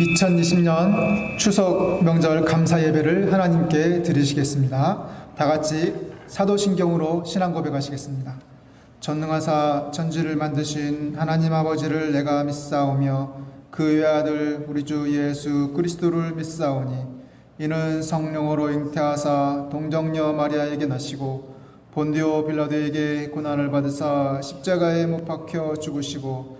2020년 추석 명절 감사 예배를 하나님께 드리시겠습니다. 다 같이 사도신경으로 신앙 고백하시겠습니다. 전능하사 천지를 만드신 하나님 아버지를 내가 믿사오며 그 외아들 우리 주 예수 그리스도를 믿사오니 이는 성령으로 잉태하사 동정녀 마리아에게 나시고 본디오 빌라도에게 고난을 받으사 십자가에 못 박혀 죽으시고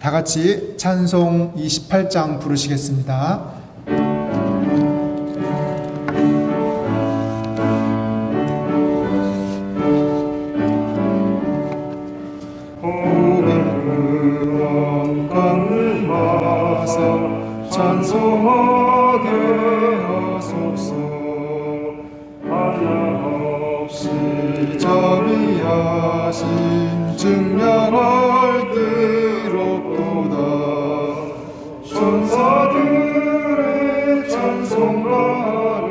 다 같이 찬송 28장 부르시겠습니다. 하나없이 자비하신 증명할 천사들의 찬송가를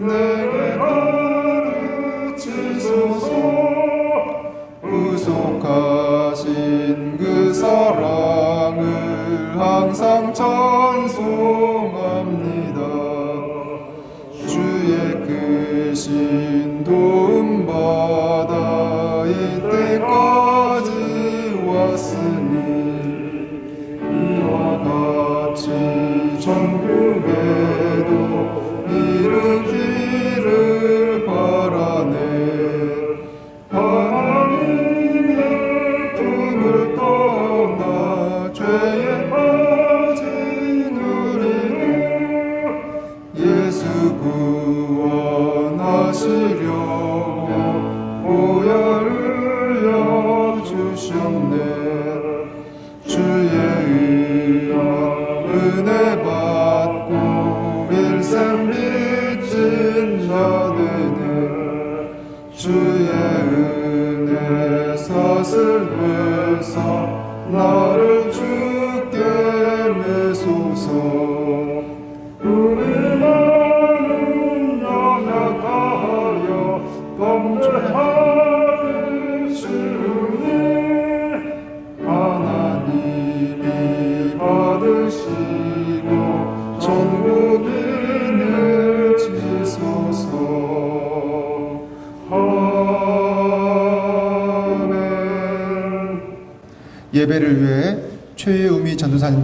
내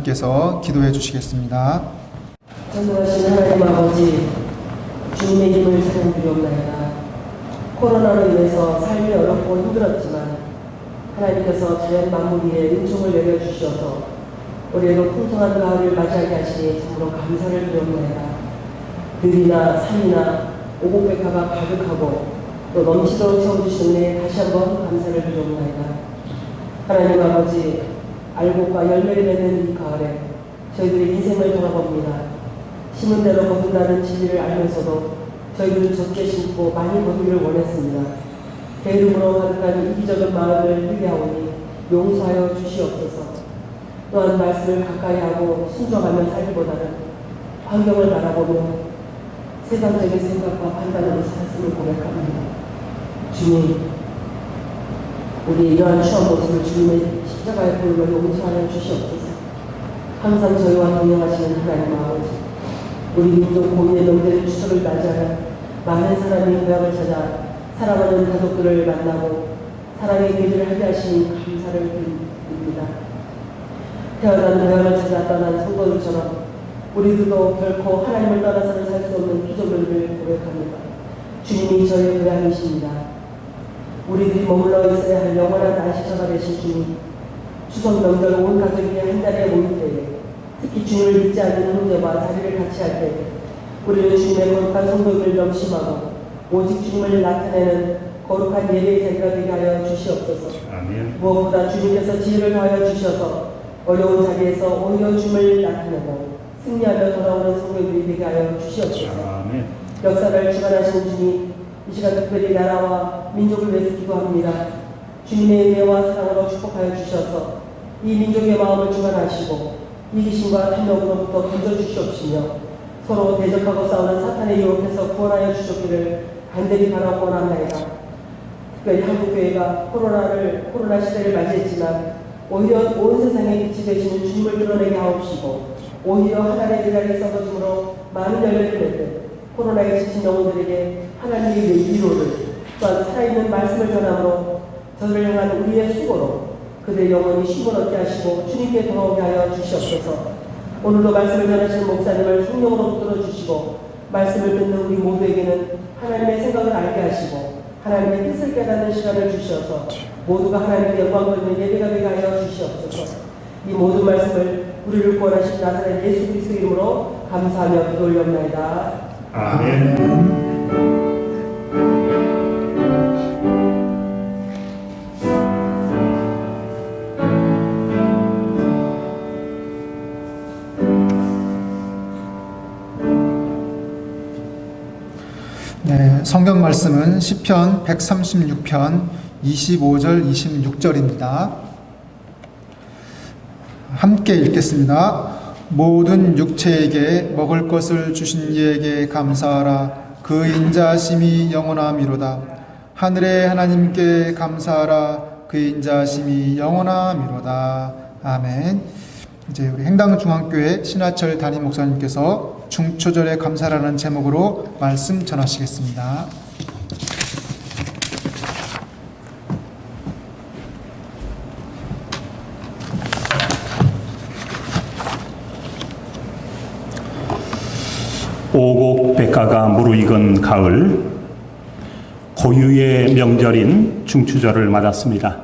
전도사님께서 기도해 주시겠습니다. 전능하신 하나님 아버지 주님의 힘을 찬양드리옵나이다. 코로나로 인해서 삶이 어렵고 힘들었지만 하나님께서 자연 만물 위에 은총을 내려주셔서 올해도 풍성한 가을을 맞이하게 하시니 참으로 감사를 드리옵나이다. 들이나 산이나 오곡백화가 가득하고 또 넘치도록 은혜에 다시 한번 감사를 드리옵나이다. 하나님 아버지 알곡과 열매를 맺는 이 가을에 저희들의 인생을 돌아봅니다. 심은 대로 거둔다는 진리를 알면서도 저희들은 적게 심고 많이 거두기를 원했습니다. 게으름으로 가득한 이기적인 마음을 회개하오니 용서하여 주시옵소서. 또한 말씀을 가까이 하고 순종하며 살기보다는 환경을 바라보며 세상적인 생각과 판단으로 살았음을 고백합니다. 주님, 우리의 이러한 추한 모습을 주님의 십자가의 볼로 용서하여 주시옵소서. 항상 저희와 동행하시는 하나님 아버지, 우리 민족 고인의 명절 추석을 맞이하여 많은 사람이 고향을 찾아 사랑하는 가족들을 만나고 사랑의 계기를 하게 하시니 감사를 드립니다. 태어난 고향을 찾아 떠난 성도들처럼 우리들도 결코 하나님을 떠나서는 살 수 없는 피조물을 고백합니다. 주님이 저희 고향이십니다. 우리들이 머물러 있어야 할 영원한 안식처가 되신 주님, 추석 명절 온 가족이 한 자리에 모일 때에 특히 주님을 믿지 않는 형제와 자리를 같이 할때 우리는 주님의 거룩한 성도를 명심하고 오직 주님을 나타내는 거룩한 예배의 자리가 되게 하여 주시옵소서. 아멘. 무엇보다 주님께서 지혜를 더하여 주셔서 어려운 자리에서 오히려 주님을 나타내고 승리하며 돌아오는 성도들이 되게 하여 주시옵소서. 아멘. 역사를 주관하시는 주님, 이 시간 특별히 나라와 민족을 위해서 기도합니다. 주님의 은혜와 사랑으로 축복하여 주셔서 이 민족의 마음을 주관하시고 이기심과 탐욕으로부터 건져주시옵시며 서로 대적하고 싸우는 사탄의 유혹에서 구원하여 주셨기를 간절히 바라고 원합니다. 특별히 한국교회가 코로나를 코로나 시대를 맞이했지만 오히려 온 세상에 빛이 되시는 주님을 드러내게 하옵시고 오히려 하나님의 대가리 썩어짐으로 많은 열매를 맺는 코로나에 지친 영혼들에게 하나님의 위로를 또한 살아있는 말씀을 전함으로 저를 향한 우리의 수고로 그들의 영혼이 쉼을 얻게 하시고 주님께 돌아오게 하여 주시옵소서. 오늘도 말씀을 전하시는 목사님을 성령으로 붙들어 주시고 말씀을 듣는 우리 모두에게는 하나님의 생각을 알게 하시고 하나님의 뜻을 깨닫는 시간을 주시어서 모두가 하나님께 영광 돌리는 예배가 되게 하여 주시옵소서. 이 모든 말씀을 우리를 구원하신 나사렛 예수 그리스도 이름으로 감사하며 기도 올려옵나이다. 아멘. 성경 말씀은 시편 136편 25절 26절입니다. 함께 읽겠습니다. 모든 육체에게 먹을 것을 주신 이에게 감사하라. 그 인자심이 영원함이로다. 하늘의 하나님께 감사하라. 그 인자심이 영원함이로다. 아멘. 이제 우리 행당중앙교회 신하철 담임 목사님께서 중초절의 감사라는 제목으로 말씀 전하시겠습니다. 오곡 백가가 무르익은 가을 고유의 명절인 중추절을 맞았습니다.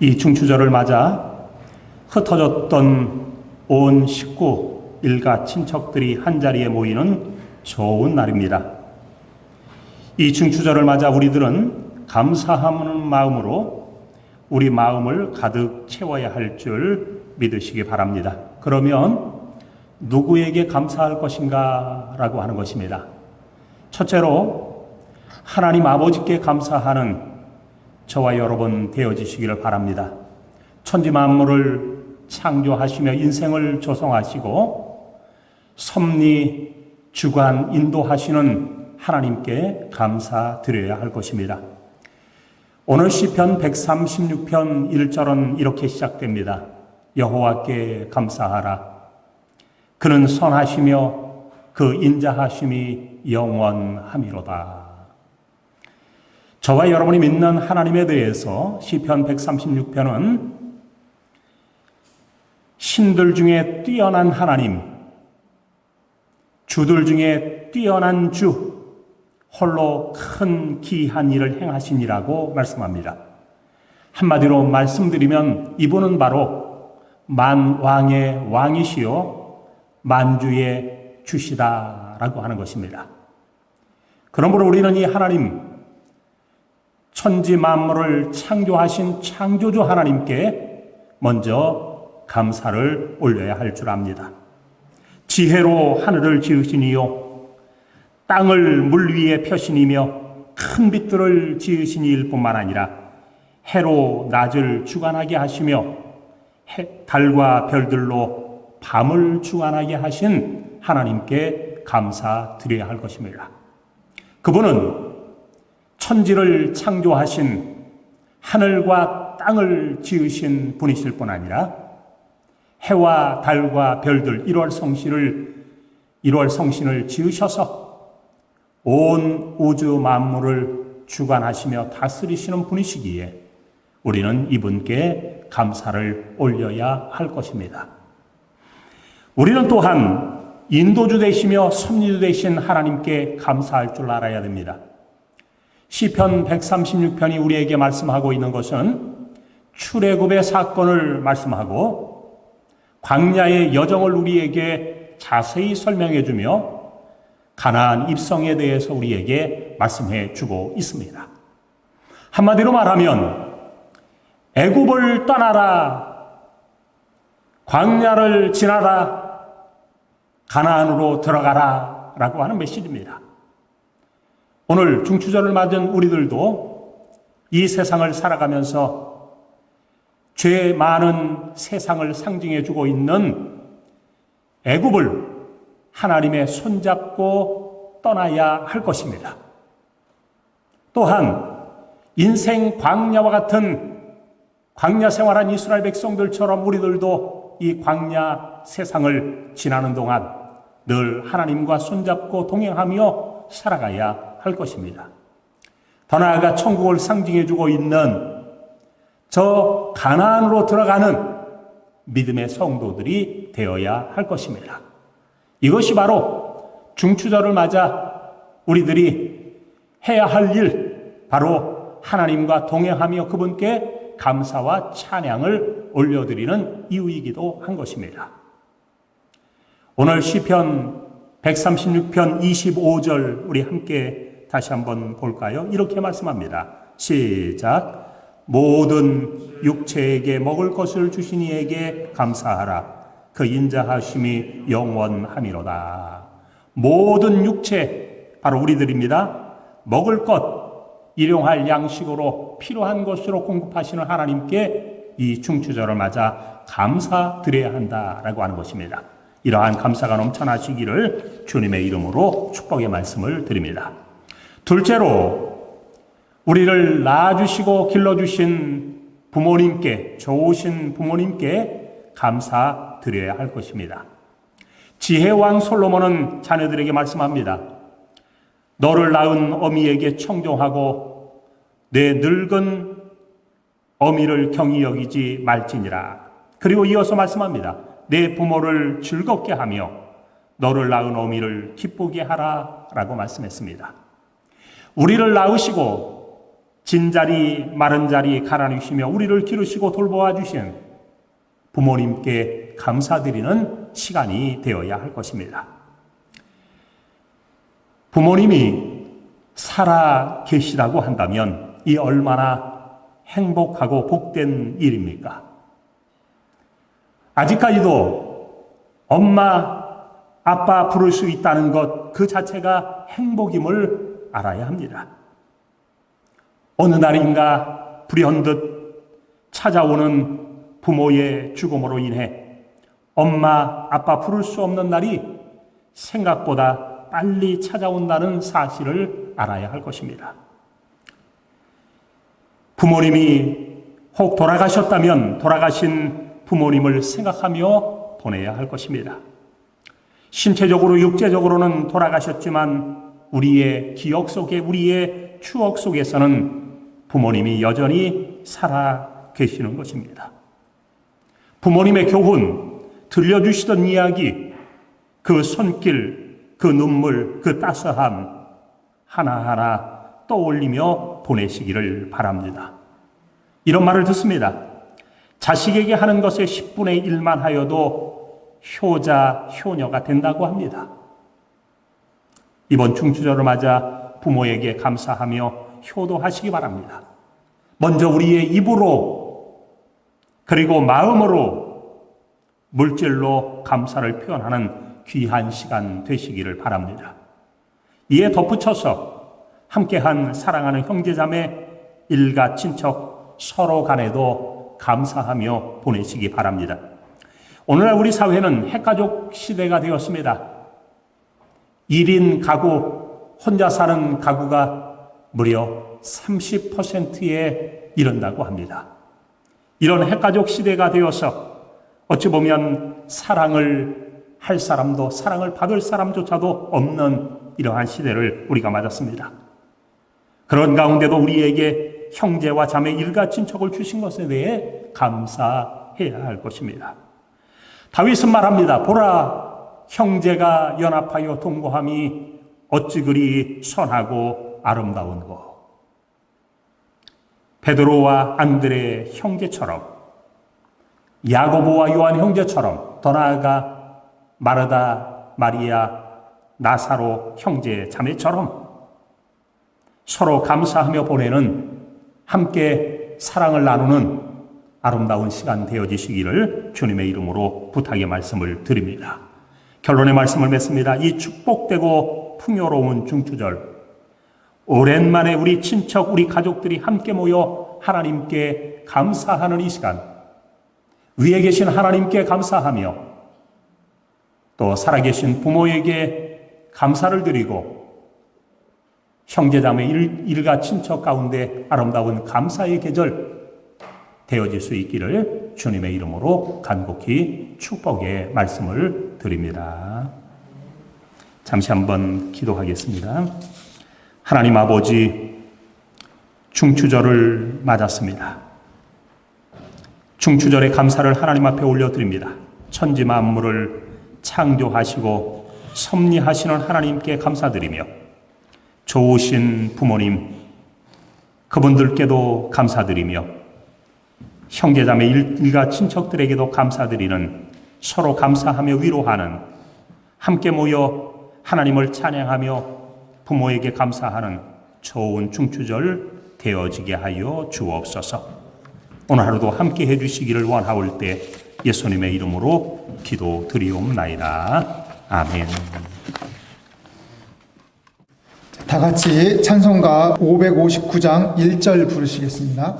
이 중추절을 맞아 흩어졌던 온 식구, 일가 친척들이 한자리에 모이는 좋은 날입니다. 이 중추절을 맞아 우리들은 감사하는 마음으로 우리 마음을 가득 채워야 할 줄 믿으시기 바랍니다. 그러면 누구에게 감사할 것인가 라고 하는 것입니다. 첫째로 하나님 아버지께 감사하는 저와 여러분 되어지시기를 바랍니다. 천지 만물을 창조하시며 인생을 조성하시고 섭리 주관 인도하시는 하나님께 감사드려야 할 것입니다. 오늘 시편 136편 1절은 이렇게 시작됩니다. 여호와께 감사하라. 그는 선하시며 그 인자하심이 영원함이로다. 저와 여러분이 믿는 하나님에 대해서 시편 136편은 신들 중에 뛰어난 하나님, 주들 중에 뛰어난 주, 홀로 큰 기한 일을 행하시니라고 말씀합니다. 한마디로 말씀드리면 이분은 바로 만왕의 왕이시요 만주의 주시다라고 하는 것입니다. 그러므로 우리는 이 하나님 천지 만물을 창조하신 창조주 하나님께 먼저 감사를 올려야 할 줄 압니다. 지혜로 하늘을 지으시니요 땅을 물 위에 펴시니며 큰 빛들을 지으시니 일 뿐만 아니라 해로 낮을 주관하게 하시며 해, 달과 별들로 밤을 주관하게 하신 하나님께 감사드려야 할 것입니다. 그분은 천지를 창조하신 하늘과 땅을 지으신 분이실 뿐 아니라 해와 달과 별들 1월 성신을 1월 성신을 지으셔서 온 우주 만물을 주관하시며 다스리시는 분이시기에 우리는 이분께 감사를 올려야 할 것입니다. 우리는 또한 인도주 되시며 섭리주 되신 하나님께 감사할 줄 알아야 됩니다. 시편 136편이 우리에게 말씀하고 있는 것은 출애굽의 사건을 말씀하고 광야의 여정을 우리에게 자세히 설명해 주며 가나안 입성에 대해서 우리에게 말씀해 주고 있습니다. 한마디로 말하면 애굽을 떠나라 광야를 지나라 가나안으로 들어가라 라고 하는 메시지입니다. 오늘 중추절을 맞은 우리들도 이 세상을 살아가면서 죄 많은 세상을 상징해 주고 있는 애굽을 하나님의 손잡고 떠나야 할 것입니다. 또한 인생 광야와 같은 광야 생활한 이스라엘 백성들처럼 우리들도 이 광야 세상을 지나는 동안 늘 하나님과 손잡고 동행하며 살아가야 할 것입니다. 더 나아가 천국을 상징해 주고 있는 저 가나안으로 들어가는 믿음의 성도들이 되어야 할 것입니다. 이것이 바로 중추절을 맞아 우리들이 해야 할 일, 바로 하나님과 동행하며 그분께 감사와 찬양을 올려드리는 이유이기도 한 것입니다. 오늘 시편 136편 25절 우리 함께 다시 한번 볼까요? 이렇게 말씀합니다. 시작. 모든 육체에게 먹을 것을 주신 이에게 감사하라. 그 인자하심이 영원함이로다. 모든 육체, 바로 우리들입니다. 먹을 것, 일용할 양식으로 필요한 것으로 공급하시는 하나님께 이 중추절을 맞아 감사드려야 한다라고 하는 것입니다. 이러한 감사가 넘쳐나시기를 주님의 이름으로 축복의 말씀을 드립니다. 둘째로 우리를 낳아주시고 길러주신 부모님께, 좋으신 부모님께 감사드려야 할 것입니다. 지혜왕 솔로몬은 자녀들에게 말씀합니다. 너를 낳은 어미에게 청종하고 내 늙은 어미를 경히 여기지 말지니라. 그리고 이어서 말씀합니다. 내 부모를 즐겁게 하며 너를 낳은 어미를 기쁘게 하라. 라고 말씀했습니다. 우리를 낳으시고 진 자리 마른 자리 가라누시며 우리를 기르시고 돌보아 주신 부모님께 감사드리는 시간이 되어야 할 것입니다. 부모님이 살아 계시다고 한다면 이 얼마나 행복하고 복된 일입니까? 아직까지도 엄마, 아빠 부를 수 있다는 것 그 자체가 행복임을 알아야 합니다. 어느 날인가 불현듯 찾아오는 부모의 죽음으로 인해 엄마, 아빠 부를 수 없는 날이 생각보다 빨리 찾아온다는 사실을 알아야 할 것입니다. 부모님이 혹 돌아가셨다면 돌아가신 부모님을 생각하며 보내야 할 것입니다. 신체적으로, 육체적으로는 돌아가셨지만 우리의 기억 속에, 우리의 추억 속에서는 부모님이 여전히 살아 계시는 것입니다. 부모님의 교훈, 들려주시던 이야기, 그 손길, 그 눈물, 그 따스함, 하나하나 떠올리며 보내시기를 바랍니다. 이런 말을 듣습니다. 자식에게 하는 것의 10분의 1만 하여도 효자, 효녀가 된다고 합니다. 이번 중추절을 맞아 부모에게 감사하며 효도하시기 바랍니다. 먼저 우리의 입으로 그리고 마음으로 물질로 감사를 표현하는 귀한 시간 되시기를 바랍니다. 이에 덧붙여서 함께한 사랑하는 형제자매, 일가, 친척 서로 간에도 감사하며 보내시기 바랍니다. 오늘날 우리 사회는 핵가족 시대가 되었습니다. 1인 가구, 혼자 사는 가구가 무려 30%에 이른다고 합니다. 이런 핵가족 시대가 되어서 어찌 보면 사랑을 할 사람도 사랑을 받을 사람조차도 없는 이러한 시대를 우리가 맞았습니다. 그런 가운데도 우리에게 형제와 자매 일가 친척을 주신 것에 대해 감사해야 할 것입니다. 다윗은 말합니다. 보라, 형제가 연합하여 동거함이 어찌 그리 선하고 아름다운 거. 베드로와 안드레 형제처럼, 야고보와 요한 형제처럼, 더 나아가 마르다, 마리아, 나사로 형제 자매처럼 서로 감사하며 보내는 함께 사랑을 나누는 아름다운 시간 되어지시기를 주님의 이름으로 부탁의 말씀을 드립니다. 결론의 말씀을 맺습니다. 이 축복되고 풍요로운 중추절. 오랜만에 우리 친척, 우리 가족들이 함께 모여 하나님께 감사하는 이 시간. 위에 계신 하나님께 감사하며 또 살아계신 부모에게 감사를 드리고 형제자매 일, 일가 친척 가운데 아름다운 감사의 계절 되어질 수 있기를 주님의 이름으로 간곡히 축복의 말씀을 드립니다. 잠시 한번 기도하겠습니다. 하나님 아버지, 중추절을 맞았습니다. 중추절의 감사를 하나님 앞에 올려드립니다. 천지 만물을 창조하시고 섭리하시는 하나님께 감사드리며 좋으신 부모님, 그분들께도 감사드리며 형제자매 일가 친척들에게도 감사드리는 서로 감사하며 위로하는 함께 모여 하나님을 찬양하며 부모에게 감사하는 좋은 중추절 되어지게 하여 주옵소서. 오늘 하루도 함께 해주시기를 원하올 때 예수님의 이름으로 기도 드리옵나이다. 아멘. 다 같이 찬송가 559장 1절 부르시겠습니다.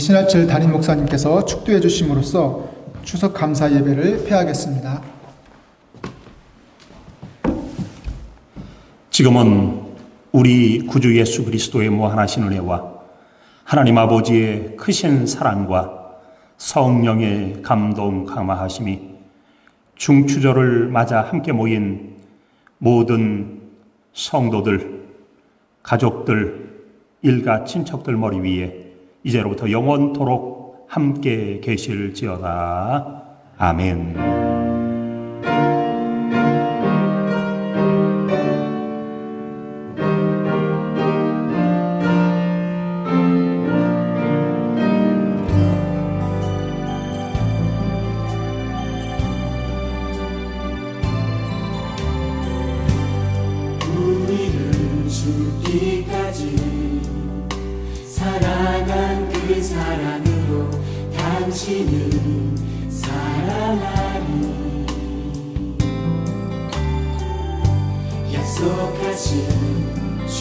우리 신하철 담임 목사님께서 축도해 주심으로써 추석 감사 예배를 폐하겠습니다. 지금은 우리 구주 예수 그리스도의 무한하신 은혜와 하나님 아버지의 크신 사랑과 성령의 감동 강화하심이 중추절을 맞아 함께 모인 모든 성도들, 가족들, 일가 친척들 머리 위에 이제로부터 영원토록 함께 계실지어다. 아멘.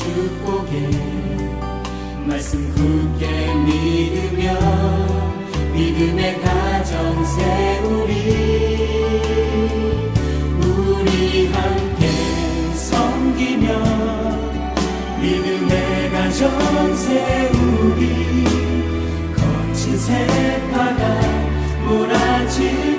축복의 말씀 굳게 믿으며 믿음의 가정 세우리. 우리 함께 섬기며 믿음의 가정 세우리. 거친 세파가 몰아칠 때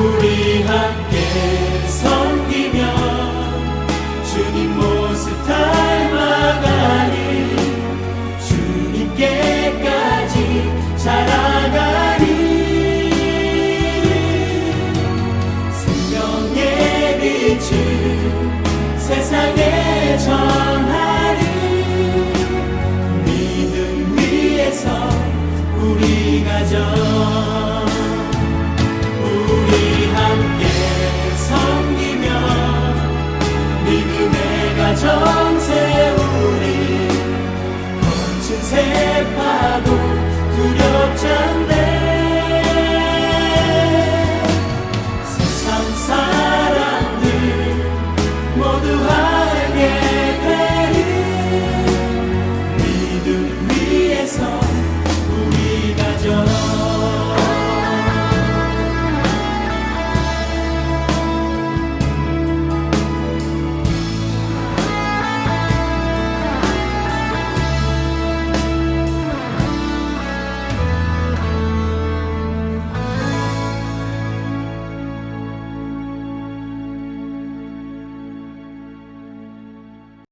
우리 함께 섬기며 주님 모습 닮아가니 주님께까지 자라가니 생명의 빛을 세상에 전하리 믿음 위에서 우리 가정. 전세 우리 거친 세파도 두렵지 않